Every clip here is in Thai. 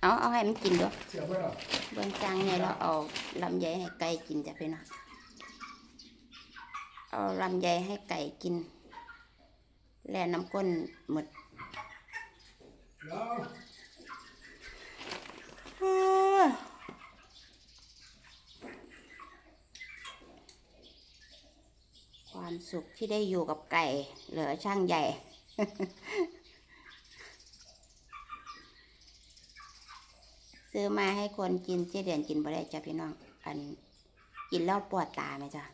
เอาเอาให้มันกินด้วยเสียบไว้หรอเบื้องจังเนี่ยเราเอาลำไยให้ไก่กินจ้ะพี่น้องเอาลำไยให้ไก่กิน แล่น้ำก้นหมดแล้วความสุขที่ได้อยู่กับไก่ เหลือช่างใหญ่ ซื้อมาให้คนกินเจ๊เดือนกินบ่ได้จ้ะพี่น้อง อันกินแล้วปวดตาไหมจ้ะ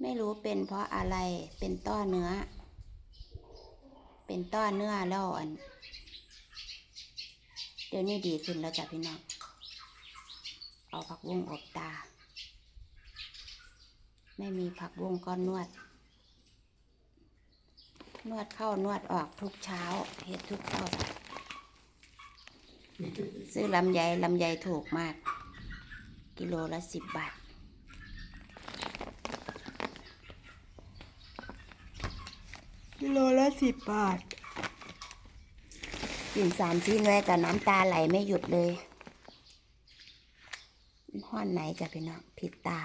ไม่รู้เป็นเพราะอะไรเป็นต้อเนื้อ เป็นต้อเนื้อแล้วอัน เดี๋ยวนี้ดีขึ้นแล้วจ้ะพี่น้อง เอาผักบุ้งอบตา ไม่มีผักบุ้งก็นวด นวดเข้านวดออกทุกเช้าเฮ็ดทุกเช้าจ้ะ ซื้อลำไยลำไยถูกมาก กิโลละสิบบาท กิโลละสิบบาท กินสามชิ้นไว้กับน้ำตาไหลไม่หยุดเลยห้อนไหนจะพี่น้องผิดตา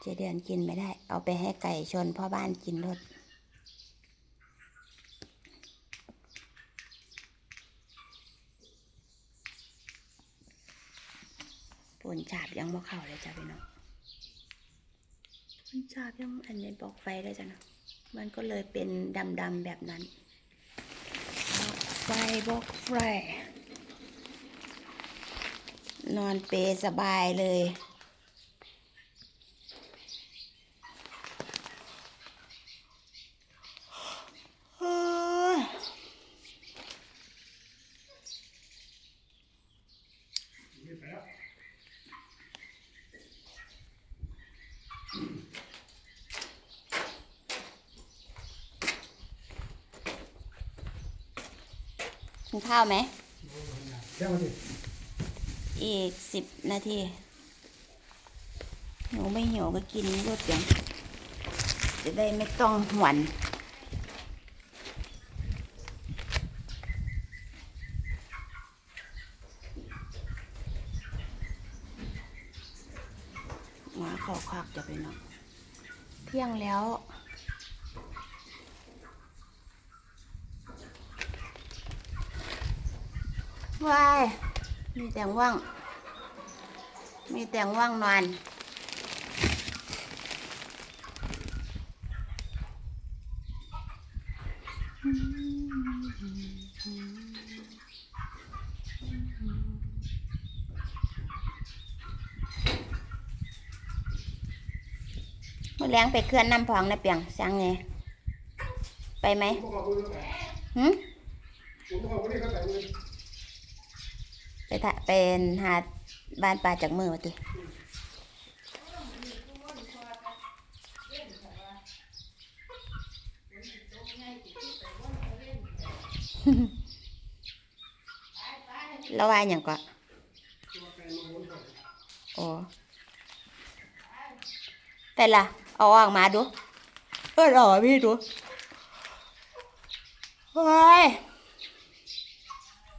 เจเดือนกินไม่ได้ เอาไปให้ไก่ชนพ่อบ้านกินรถ นฉาบยังบ่เข้าเลยจ้ะพี่น้องฝนฉาบยังอันนี้บอกไฟเลยจ้ะเนาะมันก็เลยเป็นดำๆแบบนั้นไฟบอกไฟนอนเปรสบายเลยเฮ้ย นี่ไปแล้ว กินข้าวไหมแค่มาสิอีกสิบนาทีหนูไม่หิวก็กินรวดเดียวจะได้ไม่ต้องหวนหมาขอควักจะไปนอนเที่ยงแล้ว วายมีแต่ง่วงมีแต่ง่วงนอนมื่อแรงไปเคลื่อนน้ำพองนะเปียงสังไงไปไหมอืม ไปทะเป็นหาบ้านปลาจากมือมาติแล้วว่าอย่างก็โอ้แต่ละเอาออกมาดูเออเอพี่ดูเฮ้ย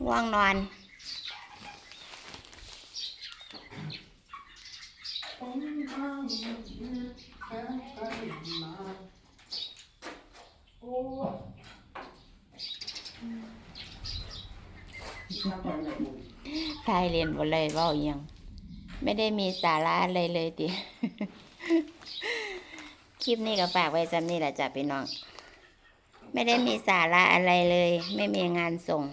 ง่วงนอน ทายเรียนบ่เลยว่าอหยังไม่ได้มีสาระอะไรเลยติคลิปนี้ก็ฝากไว้ซ้ำนี่แหละจ้ะพี่น้อง ไม่ได้มีสาระอะไรเลย ไม่มีงานส่ง